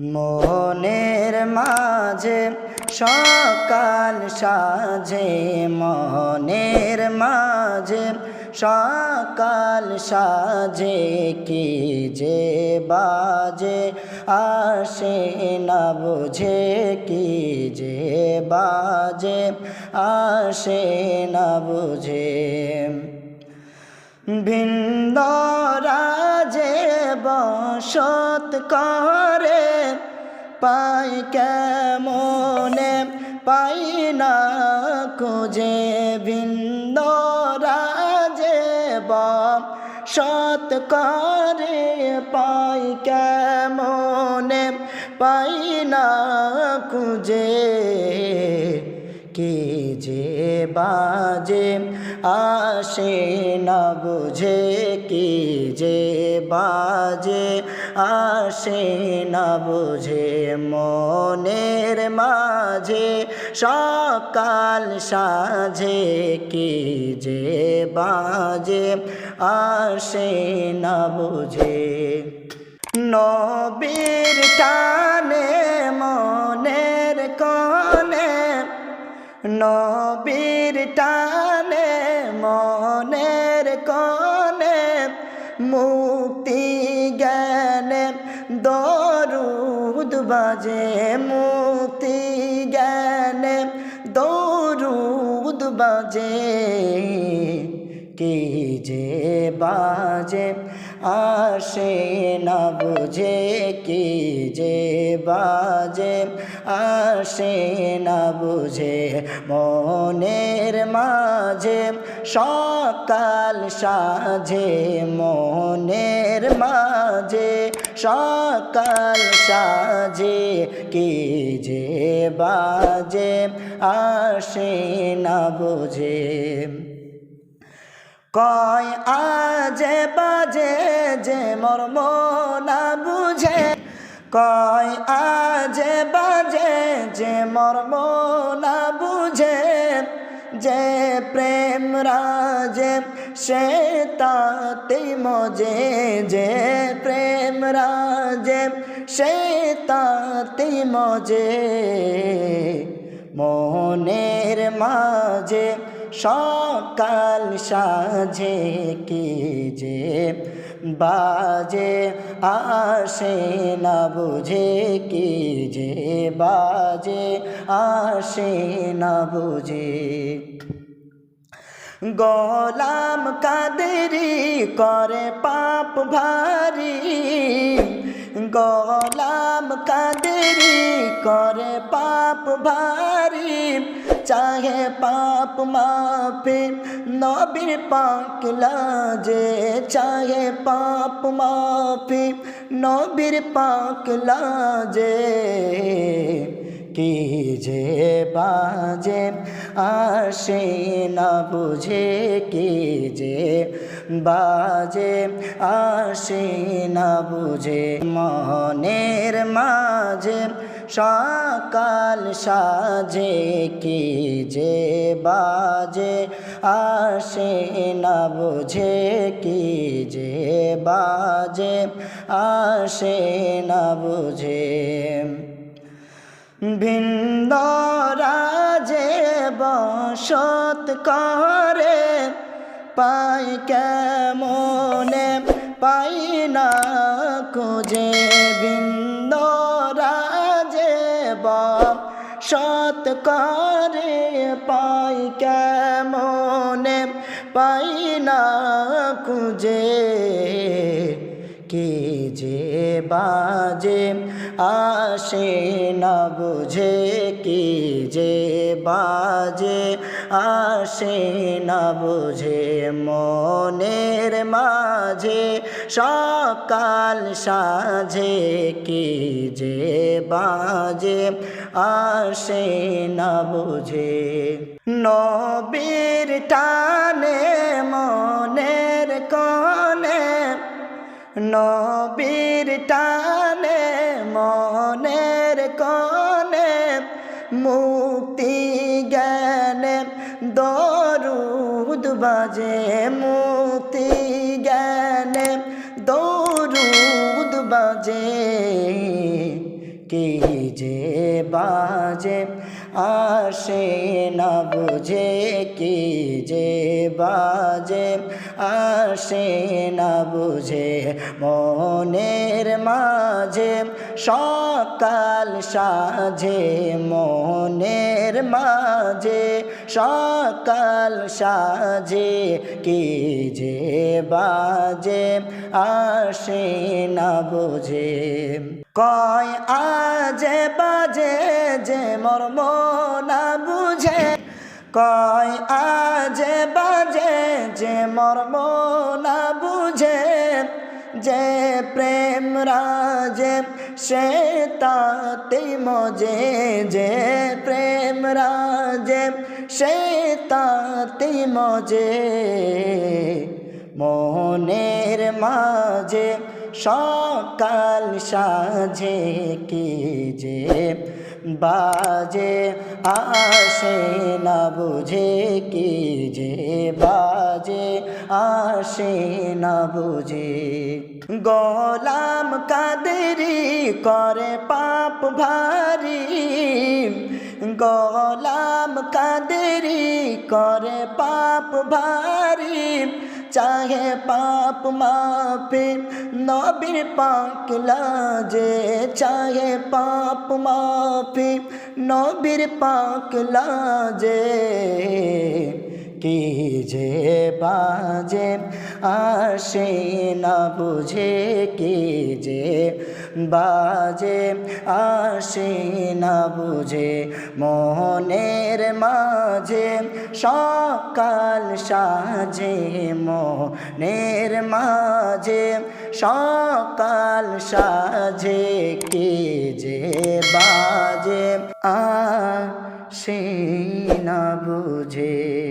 মনের মাঝে, সকাল সাজে। মনের মাঝে, সকাল সাজে। কি যে বাজে, আসে না বুঝে। কি যে বাজে, আসে না বুঝে। ভিন্দরাজে বসত করে পাই কেমনে? পাই না খুঁজে বাপ। সত করে পাই কেমনে? পাই না খুঁজে কে যে বাজে? আসে না বুঝে কি যে বাজে? আসে না বুঝে মনের মাঝে? সকাল সাজে কি যে বাজে? আসে না বুঝে নবীর টানে কনে নবীর টানে, মনের কনে মুক্তি জ্ঞানে, দরুদ বাজে মুক্তি জ্ঞানে, দরুদ বাজে, কি যে বাজে আসে না বুঝে কি যে বাজে। আসে না বুঝে মনের মাঝে। সকাল সাজে মনের মাঝে। সকাল সাজে কি যে বাজে। আসে না বুঝে কয় আজে বাজে যে মর্ম না বুঝে? কয় আজে বাজে যে মর্ম না বুঝে? যে প্রেম রাজে সে তাতে মজে। যে প্রেম রাজে সে তাতে মজে। মনের মাঝে সকাল সাজে কি যে বাজে আসে না বুঝে কি যে বাজে আসে না বুঝে। গোলাম কাদেরি করে পাপ ভারী। গোলাম কাদেরি করে পাপ ভারী। চাহে পাপ মাফি নবীর পাক লাজে চাহে পাপ মাফি নবীর পাক লাজে কি যে বাজে আসে না বুঝে কি যে বাজে আসে না বুঝে মনের মাঝে সকাল সাজে কি যে বাজে আসে না বুঝে কি যে বাজে আসে না বুঝে। ভিন্দরাজে বসত করে পাই কেমনে পাই না খুঁজে বসত করে পাই কেমনে? পাই না খুঁজে। কি যে বাজে, আসে না বুঝে কি যে বাজে, আসে না বুঝে মনের মাঝে, সকাল সাজে কি যে বাজে, আসে না বুঝে। নবীর টানে কনে নবীর টানে, মনের কনে মুক্তি জ্ঞানে দরুদ বাজে, মুক্তি জ্ঞানে দরুদ বাজে। কি যে বাজে আসে না বুঝে কি যে বাজে। আসে না বুঝে মনের মাঝে। সকাল সাজে মনের মাঝে। সকাল সাজে কি যে বাজে। আসে না বুঝে কয়, আজে বাজে যে মর্ম না বুঝে? কয়, আজে বাজে যে মর্ম না বুঝে? যে প্রেম রাজে, সে তাতে মজে। যে প্রেম রাজে, সে তাতে মজে। মনের মাঝে সকাল সাজে কি যে বাজে আসে না বুঝে কি যে বাজে আসে না বুঝে। গোলাম কাদেরি করে পাপ ভারী। গোলাম কাদেরি করে পাপ ভারী। চাহে পাপ মাফি নবীর পাক লাজে চাহে পাপ মাফি নবীর পাক লাজে কি যে বাজে আসে না বুঝে কি যে বাজে আসে না বুঝে মনের মাঝে সকাল সাজে মনের মাঝে সকাল সাজে কি যে বাজে আ সে না বুঝে